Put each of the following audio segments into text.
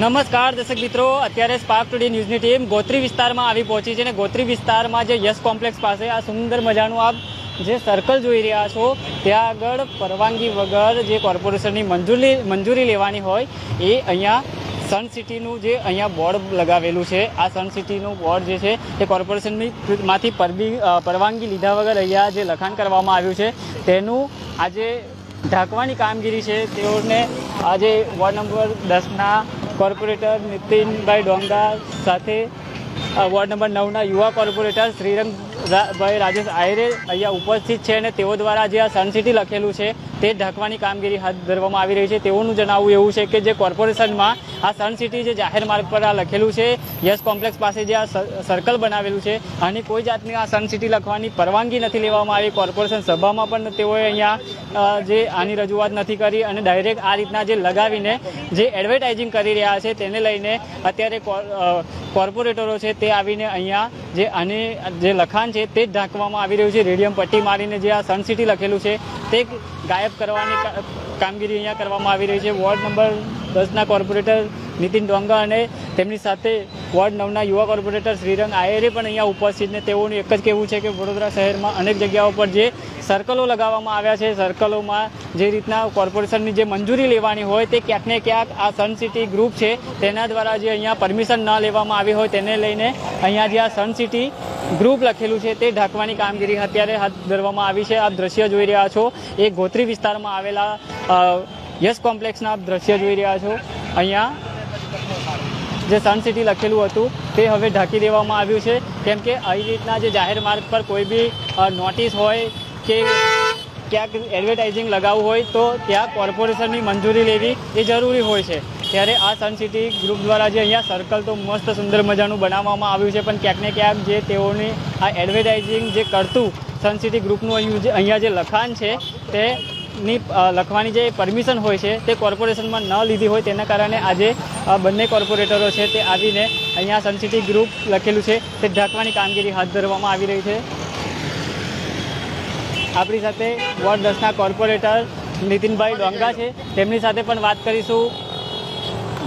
નમસ્કાર, દર્શક મિત્રો. અત્યારે સ્પાર્ક ટુડે ન્યૂઝની ટીમ ગોત્રી વિસ્તારમાં આવી પહોંચી છે અને ગોત્રી વિસ્તારમાં જે યસ કોમ્પ્લેક્સ પાસે આ સુંદર મજાનું આપ જે સર્કલ જોઈ રહ્યા છો, ત્યાં આગળ પરવાનગી વગર જે કોર્પોરેશનની મંજૂરી મંજૂરી લેવાની હોય, એ અહીંયા સન સિટીનું જે અહીંયા બોર્ડ લગાવેલું છે. આ સન સિટીનું બોર્ડ જે છે, એ કોર્પોરેશનની માંથી પરબી પરવાનગી લીધા વગર અહીંયા જે લખાણ કરવામાં આવ્યું છે, તેનું આજે ઢાંકવાની કામગીરી છે. તેઓને આજે વોર્ડ નંબર દસના કોર્પોરેટર નીતિનભાઈ ડોંગા સાથે વોર્ડ નંબર નવના યુવા કોર્પોરેટર શ્રીરંગભાઈ રાજેશ આયરે અહીંયા ઉપસ્થિત છે અને તેઓ દ્વારા જે આ સનસિટી લખેલું છે. તે ઢાંકવાની કામગીરી હાથ ધરવામાં આવી રહી છે. તેઓનું જણાવવું એવું છે કે જે કોર્પોરેશનમાં આ સન સિટી જે જાહેર માર્ગ પર આ લખેલું છે, યસ કોમ્પ્લેક્સ પાસે જે આ સર્કલ બનાવેલું છે, આની કોઈ જાતની આ સન સિટી લખવાની પરવાનગી નથી લેવામાં આવી. કોર્પોરેશન સભામાં પણ તેઓએ અહીંયા જે આની રજૂઆત નથી કરી અને ડાયરેક્ટ આ રીતના જે લગાવીને જે એડવર્ટાઇઝિંગ કરી રહ્યા છે તેને લઈને અત્યારે કોર- કોર્પોરેટરો છે તે આવીને અહીંયા જે આની, જે લખાણ છે તે જ ઢાંકવામાં આવી રહ્યું છે. રેડિયમ પટ્ટી મારીને જે આ સન સિટી લખેલું છે તે ગાયબ કરવાની કામગીરી અહીંયા કરવામાં આવી રહી છે. વોર્ડ નંબર દસના કોર્પોરેટર નીતિન ડોંગા અને તેમની સાથે વોર્ડ નવના યુવા કોર્પોરેટર શ્રીરંગ આયરે પણ અહીંયા ઉપસ્થિત ને તેઓનું એક જ કહેવું છે કે વડોદરા શહેરમાં અનેક જગ્યાઓ પર જે સર્કલો લગાવવામાં આવ્યા છે. સર્કલોમાં જે રીતના કોર્પોરેશનની જે મંજૂરી લેવાની હોય તે ક્યાંક ને ક્યાંક આ સન સિટી ગ્રુપ છે. તેના દ્વારા જે અહીંયા પરમિશન ન લેવામાં આવી હોય તેને લઈને અહીંયા જે આ સન ગ્રુપ લખેલું છે તે ઢાંકવાની કામગીરી અત્યારે હાથ ધરવામાં આવી છે. આપ દ્રશ્ય જોઈ રહ્યા છો. એ ગોત્રી વિસ્તારમાં આવેલા યસ કોમ્પ્લેક્સના આપ દ્રશ્ય જોઈ રહ્યા છો. અહીંયા જે સન સિટી લખેલું હતું તે હવે ઢાંકી દેવામાં આવ્યું છે. કેમ કે આવી રીતના જે જાહેર માર્ગ પર કોઈ બી નોટિસ હોય કે ક્યાંક એડવર્ટાઇઝિંગ લગાવવું હોય તો ત્યાં કોર્પોરેશનની મંજૂરી લેવી એ જરૂરી હોય છે. ત્યારે આ સન સિટી ગ્રુપ દ્વારા જે અહીંયા સર્કલ તો મસ્ત સુંદર મજાનું બનાવવામાં આવ્યું છે, પણ ક્યાંક ને ક્યાંક જે તેઓની આ એડવર્ટાઇઝિંગ જે કરતું સન સિટી ગ્રુપનું અહીંયા જે લખાણ છે તે ની લખવાની જે પરમિશન હોય છે, તે કોર્પોરેશનમાં ન લીધી હોય તેના કારણે આજે બંને કોર્પોરેટરો છે તે આવીને અહીંયા સન સિટી ગ્રુપ લખેલું છે. તે ઢાંકવાની કામગીરી હાથ ધરવામાં આવી રહી છે. આપણી સાથે વોર્ડ દસના કોર્પોરેટર નીતિનભાઈ ડોંગા છે. તેમની સાથે પણ વાત કરીશું.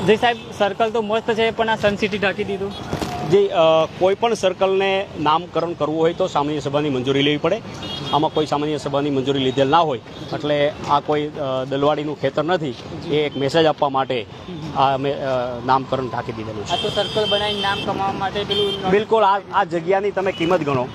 જે સાહેબ સર્કલ તો મસ્ત છે પણ આ સનસિટી ઢાંકી દીધું. જે કોઈપણ કોઈ પણ સર્કલને નામકરણ કરવું હોય તો સામાન્ય સભાની મંજૂરી લેવી પડે. આમાં કોઈ સામાન્ય સભાની મંજૂરી લીધેલ ના હોય એટલે આ કોઈ દલવાડીનું ખેતર નથી. એ એક મેસેજ આપવા માટે આ અમે નામકરણ ઢાંકી દીધેલું છે. આ તો સર્કલ બનાવીને નામ કમાવા માટે પેલું બિલકુલ આ આ જગ્યાની તમે કિંમત ગણો.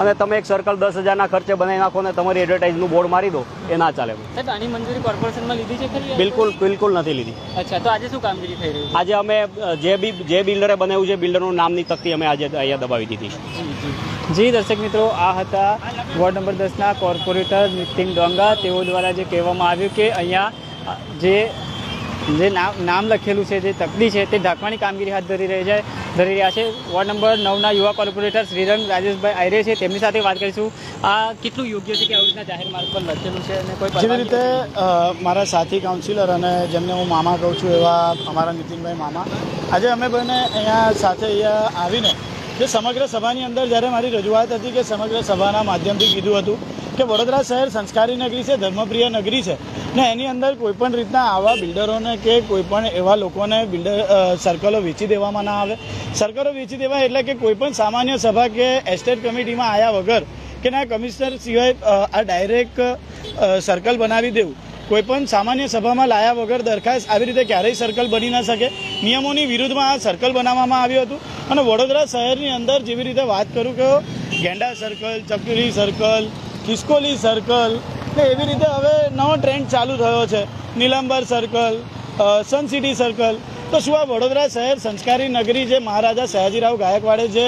અને તમે એક સર્કલ દસ હજારના ખર્ચે બનાવી નાખો ને તમારી એડવર્ટાઇઝનું બોર્ડ મારી દો એ ના ચાલે. સાહેબ આની મંજૂરી કોર્પોરેશનમાં લીધી છે ખરી? બિલકુલ બિલકુલ નથી લીધી. અચ્છા તો આજે શું કામગીરી થઈ રહી આજે અમે જે બી જે બિલ્ડરે બનાવ્યું છે બિલ્ડરનું નામની તકતી અમે આજે અહીંયા દબાવી દીધી જી દર્શક મિત્રો આ હતા વોર્ડ નંબર દસના કોર્પોરેટર નીતિન ડોંગા. તેઓ દ્વારા જે કહેવામાં આવ્યું કે અહીંયા જે જે નામ નામ લખેલું છે જે તકડી છે તે ઢાંકવાની કામગીરી હાથ ધરી રહી છે ધરી રહ્યા છે. વોર્ડ નંબર નવના યુવા કોર્પોરેટર શ્રીરંગ રાજેશભાઈ આયરે છે. તેમની સાથે વાત કરીશું. આ કેટલું યોગ્ય છે કે આવી રીતના જાહેર માર્ગ પર લખેલું છે અને કોઈ જેવી રીતે મારા સાથી કાઉન્સિલર અને જેમને હું મામા કહું છું એવા અમારા નીતિનભાઈ મામા આજે અમે બંને અહીંયા સાથે અહીંયા આવીને જે સમગ્ર સભાની અંદર જ્યારે મારી રજૂઆત હતી કે સમગ્ર સભાના માધ્યમથી કીધું હતું કે વડોદરા શહેર સંસ્કારી નગરી છે, ધર્મપ્રિય નગરી છે. ને એની અંદર કોઈપણ રીતના આવા બિલ્ડરોને કે કોઈપણ એવા લોકોને બિલ્ડર સર્કલો વેચી દેવામાં ના આવે. સર્કલો વેચી દેવા એટલે કે કોઈપણ સામાન્ય સભા કે એસ્ટેટ કમિટીમાં આવ્યા વગર કે ના કમિશનર સિવાય આ ડાયરેક્ટ સર્કલ બનાવી દેવું. કોઈપણ સામાન્ય સભામાં લાયા વગર દરખાસ્ત આવી રીતે ક્યારેય સર્કલ બની ન શકે. નિયમોની વિરુદ્ધમાં આ સર્કલ બનાવવામાં આવ્યું હતું. અને વડોદરા શહેરની અંદર જેવી રીતે વાત કરું કે Genda circle Chakri circle Khiskoli circle ને એવી રીતે હવે નવો ટ્રેન્ડ ચાલુ થયો છે. Nilambar circle Sun City circle તો શું આ વડોદરા શહેર સંસ્કારી નગરી જે મહારાજા સયાજીરાવ ગાયકવાડે જે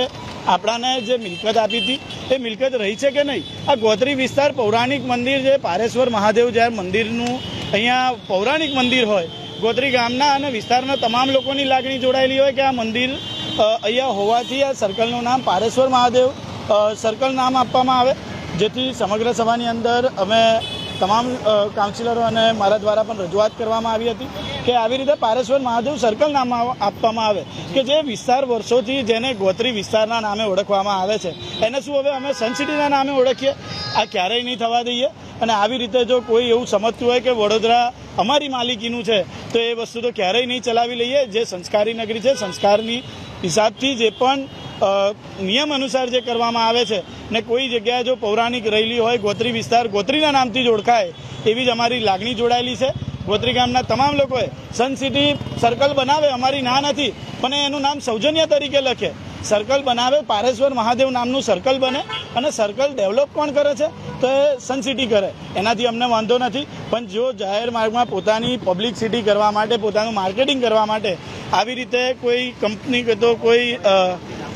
આપણાને જે મિલકત આપી હતી, એ મિલકત રહી છે કે નહીં? આ ગોત્રી વિસ્તાર પૌરાણિક મંદિર જે પારેશ્વર મહાદેવ જ્યારે મંદિરનું અહીંયા પૌરાણિક મંદિર હોય, ગોત્રી ગામના અને વિસ્તારના તમામ લોકોની લાગણી જોડાયેલી હોય કે આ મંદિર અહીંયા હોવાથી આ સર્કલનું નામ પારેશ્વર મહાદેવ સર્કલ નામ આપવામાં આવે. જેથી સમગ્ર સભાની અંદર અમે તમામ કાઉન્સિલરો અને મારા દ્વારા પણ રજૂઆત કરવામાં આવી હતી કે આવી રીતે પારેશ્વર મહાદેવ સર્કલ નામ આપવામાં આવે કે જે વિસ્તાર વર્ષોથી જેને ગોત્રી વિસ્તારના નામે ઓળખવામાં આવે છે. એને શું હવે અમે સનસિટીના નામે ઓળખીએ? આ ક્યારેય નહીં થવા દઈએ. અને આવી રીતે જો કોઈ એવું સમજતું હોય કે વડોદરા અમારી માલિકીનું છે, તો એ વસ્તુ તો ક્યારેય નહીં ચલાવી લઈએ. જે સંસ્કારી નગરી છે, સંસ્કારની હિસાબથી જે પણ નિયમ અનુસાર જે કરવામાં આવે છે ને કોઈ જગ્યાએ જો પૌરાણિક રહેલી હોય, ગોત્રી વિસ્તાર, ગોત્રીના નામથી જ ઓળખાય, એવી જ અમારી લાગણી જોડાયેલી છે. ગોત્રી ગામના તમામ લોકોએ સન સિટી સર્કલ બનાવે, અમારી ના નથી, પણ એનું નામ સૌજન્ય તરીકે લખે. સર્કલ બનાવે, પારેશ્વર મહાદેવ નામનું સર્કલ બને અને સર્કલ ડેવલપ કોણ કરે છે, તો એ સનસિટી કરે. એનાથી અમને વાંધો નથી, પણ જો જાહેર માર્ગમાં પોતાની પબ્લિક સિટી કરવા માટે, પોતાનું માર્કેટિંગ કરવા માટે આવી રીતે કોઈ કંપની કે તો કોઈ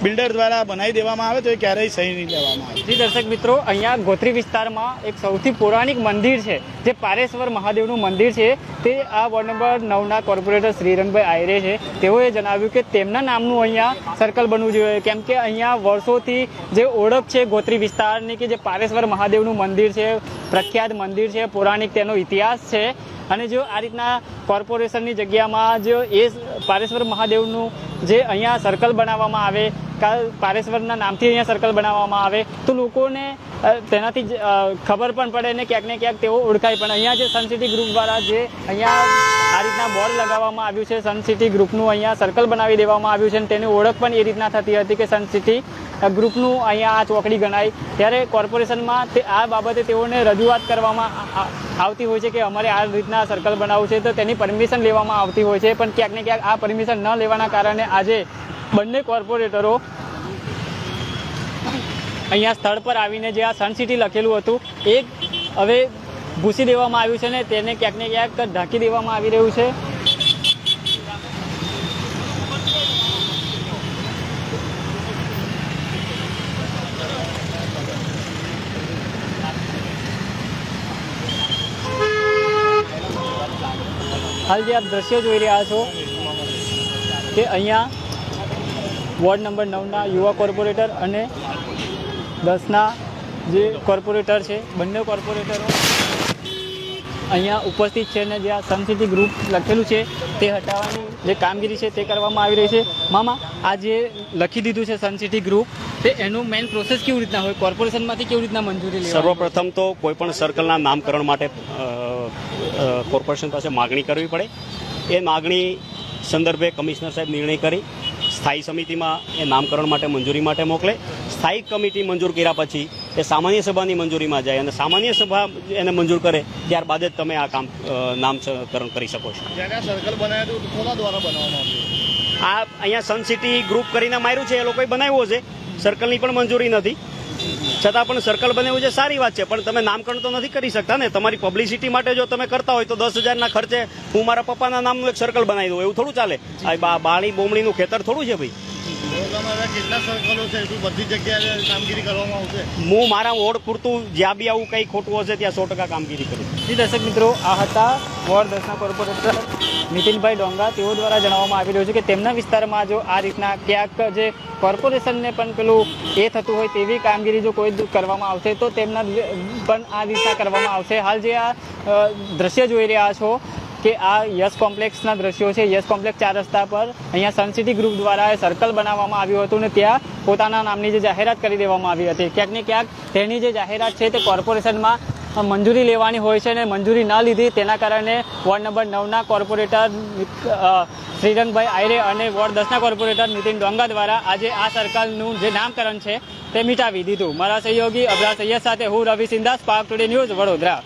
બિલ્ડર દ્વારા બનાવી દેવામાં આવે તો એ ક્યારેય સહી નહીં લેવામાં આવે. જી દર્શક મિત્રો, અહીંયા ગોત્રી વિસ્તારમાં એક સૌથી પૌરાણિક મંદિર છે, જે પારેશ્વર મહાદેવનું મંદિર છે. તે આ વોર્ડ નંબર નવના કોર્પોરેટર શ્રીરંગભાઈ આયરે છે. તેઓએ જણાવ્યું કે તેમના નામનું અહીંયા સર્કલ બનવું જોઈએ, કેમ કે અહીંયા વર્ષોથી જે ઓળખ છે ગોત્રી વિસ્તારની કે જે પારેશ્વર મહાદેવનું મંદિર છે, પ્રખ્યાત મંદિર છે, પૌરાણિક તેનો ઇતિહાસ છે. અને જો આ રીતના કોર્પોરેશનની જગ્યામાં જો એ પારેશ્વર મહાદેવનું જે અહીંયા સર્કલ બનાવવામાં આવે કા પારેશ્વરના નામથી અહીંયા સર્કલ બનાવવામાં આવે તો લોકોને તેનાથી જ, ખબર પણ પડે ને ક્યાંક ને ક્યાંક તેઓ ઓળખાય. પણ અહીંયા જે સન સિટી ગ્રુપ દ્વારા જે અહીંયા આ રીતના બોર્ડ લગાવવામાં આવ્યું છે સન સિટી ગ્રુપનું અહીંયા સર્કલ બનાવી દેવામાં આવ્યું છે અને તેની ઓળખ પણ એ રીતના થતી હતી કે સન સિટી ગ્રુપનું અહીંયા આ ચોકડી ગણાય. ત્યારે કોર્પોરેશનમાં તે આ બાબતે તેઓને રજૂઆત કરવામાં આવતી હોય છે કે અમારે આ રીતના સર્કલ બનાવવું છે તો તેની પરમિશન લેવામાં આવતી હોય છે. પણ ક્યાંક ને ક્યાંક આ પરમિશન ન લેવાના કારણે આજે બંને કોર્પોરેટરો અહીંયા સ્થળ પર આવીને જે આ સન સિટી લખેલું હતું, એ હવે ભૂસી દેવામાં આવ્યું છે ને તેને ક્યાંક ને ક્યાંક ઢાંકી દેવામાં આવી રહ્યું છે. હાલ જે આપ દ્રશ્યો જોઈ રહ્યા છો, કે અહીંયા વોર્ડ નંબર નવના યુવા કોર્પોરેટર અને દસના જે કોર્પોરેટર છે, બંને કોર્પોરેટરો અહીંયા ઉપસ્થિત છે ને જે આ સન સિટી ગ્રુપ લખેલું છે તે હટાવવાની જે કામગીરી છે તે કરવામાં આવી રહી છે. મામા, આ જે લખી દીધું છે સન સિટી ગ્રુપ, તે એનું મેઇન પ્રોસેસ કેવી રીતના હોય? કોર્પોરેશનમાંથી કેવી રીતના મંજૂરી લેવાની સર્વપ્રથમ તો કોઈ પણ સર્કલના નામકરણ માટે કોર્પોરેશન પાસે માગણી કરવી પડે. એ માગણી સંદર્ભે કમિશનર સાહેબ નિર્ણય કરી સ્થાયી સમિતિમાં એ નામકરણ માટે મંજૂરી માટે મોકલે. સ્થાયી કમિટી મંજૂર કર્યા પછી એ સામાન્ય સભાની મંજૂરીમાં જાય અને સામાન્ય સભા એને મંજૂર કરે ત્યારબાદ જ તમે આ કામ નામકરણ કરી શકો છો. આ અહીંયા સન સિટી ગ્રુપ કરીને માર્યું છે એ લોકોએ બનાવ્યો છે સર્કલની પણ મંજૂરી નથી. છતાં પણ સર્કલ બનાવ્યું છે સારી વાત છે, પણ તમે નામકરણ તો નથી કરી શકતા ને. તમારી પબ્લિસિટી માટે જો તમે કરતા હોય તો દસ હજારના ખર્ચે હું મારા પપ્પાના નામનું એક સર્કલ બનાવી દઉં, એવું થોડું ચાલે? આ બાળી બોમણીનું ખેતર થોડું છે ભાઈ? હું મારા વોર્ડ પૂરતું જ્યાં બી આવું કંઈ ખોટું હશે ત્યાં સો ટકા કામગીરી કરું. દર્શક મિત્રો, આ હતા વોર્ડ દસના કોર્પોરેટર નીતિનભાઈ ડોંગા, તેઓ દ્વારા જણાવવામાં આવી રહ્યું છે કે તેમના વિસ્તારમાં જો આ રીતના ક્યાંક જે કોર્પોરેશનને પણ પેલું એ થતું હોય તેવી કામગીરી જો કોઈ કરવામાં આવશે, તો તેમના પણ આ રીતના કરવામાં આવશે. હાલ જે આ દ્રશ્ય જોઈ રહ્યા છો કે આ યસ કોમ્પ્લેક્સના દ્રશ્યો છે. યસ કોમ્પ્લેક્સ ચાર રસ્તા પર અહીંયા સનસિટી ગ્રુપ દ્વારા સર્કલ બનાવવામાં આવ્યું હતું ને ત્યાં પોતાના નામની જે જાહેરાત કરી દેવામાં આવી હતી. ક્યાંક ને ક્યાંક તેની જે જાહેરાત છે તે કોર્પોરેશનમાં મંજૂરી લેવાની હોય છે અને મંજૂરી ન લીધી તેના કારણે વોર્ડ નંબર નવના કોર્પોરેટર શ્રીરંગભાઈ આયરે અને વોર્ડ દસના કોર્પોરેટર નીતિન ડોંગા દ્વારા આજે આ સર્કલનું જે નામકરણ છે તે મિટાવી દીધું. મારા સહયોગી અબરા સૈયદ સાથે હું Ravi Sindha Spark Today news Vadodara.